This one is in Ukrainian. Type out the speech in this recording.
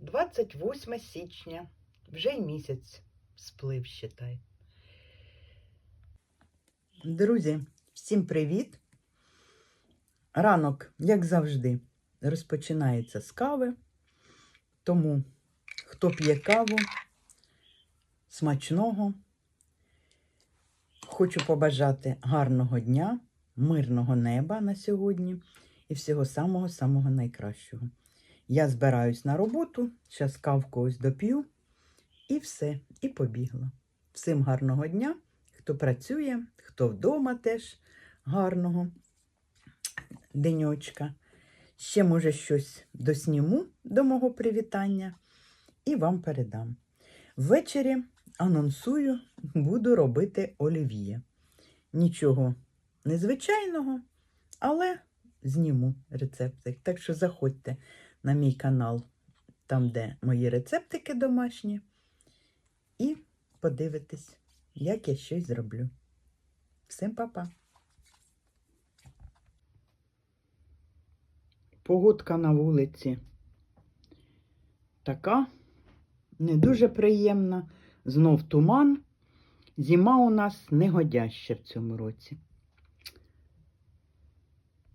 28 січня. Вже й місяць сплив, считай. Друзі, всім привіт! Ранок, як завжди, розпочинається з кави. Тому, хто п'є каву, смачного. Хочу побажати гарного дня, мирного неба на сьогодні і всього самого-самого найкращого. Я збираюсь на роботу, зараз кавку ось доп'ю, і все, і побігла. Всім гарного дня, хто працює, хто вдома теж гарного денечка. Ще, може, щось досніму до мого привітання і вам передам. Ввечері анонсую, буду робити олів'є. Нічого незвичайного, але зніму рецептик. Так що заходьте на мій канал, там, де мої рецептики домашні, і подивитесь, як я щось зроблю. Всім па-па! Погодка на вулиці така не дуже приємна. Знов туман. Зима у нас негодяща в цьому році.